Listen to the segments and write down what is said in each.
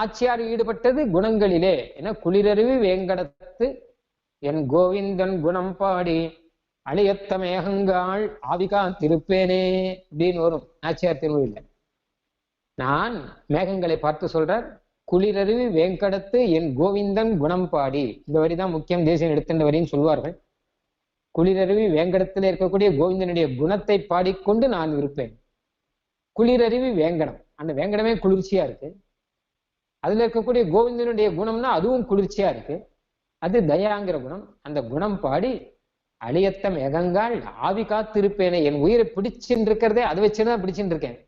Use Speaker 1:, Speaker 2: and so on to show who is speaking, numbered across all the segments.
Speaker 1: ஆச்சியார் ஈடுபட்டது குணங்களிலே. என குளிரருவி வேங்கடத்து என் கோவிந்தன் குணம் பாடி அழியத்த மேகங்காள் ஆவிகா திருப்பேனே அப்படின்னு வரும். நாச்சியார் திருமொழியில். நான் மேகங்களை பார்த்து சொல்றார் குளிரருவி வேங்கடத்து என் கோவிந்தன் குணம் பாடி இந்த வரி தான் முக்கியம். தேசியம் எடுத்துன்ற வரின்னு சொல்வார்கள் குளிரருவி வேங்கடத்தில் இருக்கக்கூடிய கோவிந்தனுடைய குணத்தை பாடிக்கொண்டு நான் இருப்பேன். குளிரருவி வேங்கடம். அந்த வேங்கடமே குளிர்ச்சியா இருக்கு. அதுல இருக்கக்கூடிய கோவிந்தனுடைய குணம்னா அதுவும் குளிர்ச்சியா இருக்கு. அது தயாங்கிற குணம். அந்த குணம் பாடி அழியத்தம் எகங்கால் ஆவி காத்திருப்பேனே என் உயிரை பிடிச்சுன்னு இருக்கிறதே அதை வச்சுதான் பிடிச்சுட்டு இருக்கேன்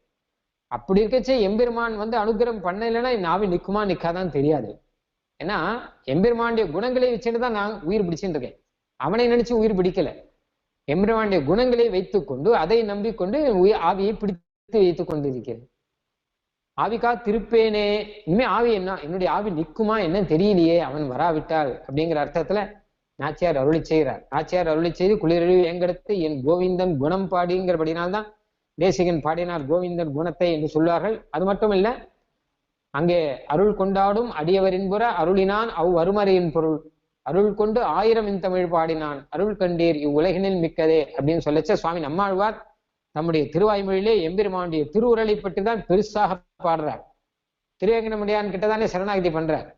Speaker 1: அப்படி இருக்கச்சே எம்பெருமான் வந்து அனுகிரகம் பண்ணலைன்னா என் ஆவி நிற்குமா நிற்காதான் தெரியாது. ஏன்னா எம்பெருமானுடைய குணங்களை வச்சுட்டு தான் நான் உயிர் பிடிச்சுட்டு இருக்கேன் அவனை நினைச்சு உயிர் பிடிக்கல. எம்பெருமானுடைய குணங்களை வைத்துக்கொண்டு அதை நம்பிக்கொண்டு உயிர் ஆவியை பிடித்து வைத்துக் கொண்டிருக்கிறேன் ஆவிக்கா திருப்பேனே. இனிமே ஆவி என்ன? என்னுடைய ஆவி நிற்குமா? என்ன தெரியலையே. அவன் வராவிட்டால். அப்படிங்கிற அர்த்தத்துல நாச்சியார் அருளி செய்கிறார். நாச்சியார் அருளி செய்து குளிரழிவு எங்கெடுத்து என் கோவிந்தன் குணம் பாடிங்கிறபடினால்தான் தேசிகன் பாடினார் கோவிந்தன் குணத்தை என்று சொல்வார்கள். அது மட்டும் இல்ல அங்கே அருள் கொண்டாடும் அடியவரின் புற அருளினான் அவ் அருமறையின் பொருள். அருள் கொண்டு ஆயிரம் இன் தமிழ் பாடினான். அருள் கண்டீர் இவ்வுலகினில் மிக்கதே அப்படின்னு சொல்லச்ச சுவாமி நம்மாழ்வார் நம்முடைய திருவாய்மொழியிலே எம்பெருமானுடைய திருவுரலை பற்றி தான் பெருசாக பாடுறார். திருவேங்கடமுடியான் கிட்ட தானே சரணாகதி பண்றார்.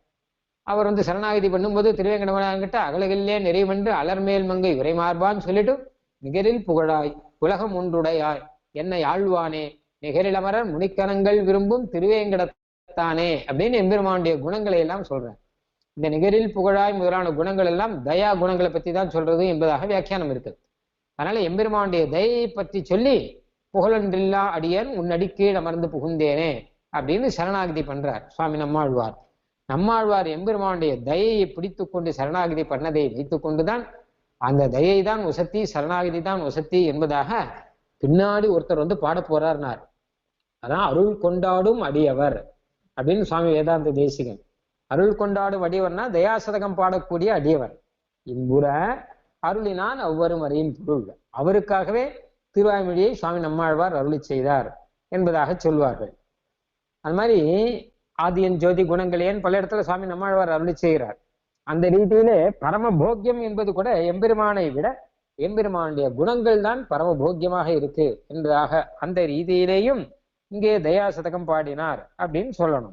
Speaker 1: அவர் வந்து சரணாகதி பண்ணும்போது திருவேங்கடமுடியான் கிட்ட அகலகில்லே நிறைவென்று அலர்மேல் மங்கை உரைமார்பான்னு சொல்லிட்டு நிகரில் புகழாய் உலகம் ஒன்றுடையாய் என்னை ஆழ்வானே நிகரிலமரர் முனிக்கணங்கள் விரும்பும் திருவேங்கடத்தானே அப்படின்னு எம்பெருமானுடைய குணங்களை எல்லாம் சொல்றார். இந்த நிகரில் புகழாய் முதலான குணங்கள் எல்லாம் தயா குணங்களை பத்தி தான் சொல்றது என்பதாக வியாக்கியானம் இருக்குது அதனால எம்பெருமானுடைய தயை பற்றி சொல்லி புகழன்றில்லா அடியன் உன்னடி கீழ் அமர்ந்து புகுந்தேனே அப்படின்னு சரணாகதி பண்றார். சுவாமி நம்மாழ்வார். நம்மாழ்வார் எம்பெருமானுடைய தயையை பிடித்து கொண்டு சரணாகதி பண்ணதை வைத்து கொண்டுதான் அந்த தயை தான் உசத்தி சரணாகதி தான் உசத்தி என்பதாக பின்னாடி ஒருத்தர் வந்து பாட போறார்னார். அதான் அருள் கொண்டாடும் அடியவர் அப்படின்னு சுவாமி வேதாந்த தேசிகன். அருள் கொண்டாடும் அடியவர்னா தயாசதகம் பாடக்கூடிய அடியவர். இன்புற அருளினான் ஒவ்வொரு மறையின் பொருள். அவருக்காகவே திருவாய்மொழியை சுவாமி நம்மாழ்வார் அருளி செய்தார் என்பதாக சொல்வார்கள். அது மாதிரி ஆதியன் ஜோதி குணங்களேன் பல இடத்துல சுவாமி நம்மாழ்வார் அருளி செய்கிறார். அந்த ரீதியிலே பரம போக்கியம் என்பது கூட எம்பெருமானை விட எம்பெருமானுடைய குணங்கள் தான் பரம போக்கியமாக இருக்கு என்பதாக அந்த ரீதியிலேயும் இங்கே தயாசதகம் பாடினார் அப்படின்னு சொல்லணும்.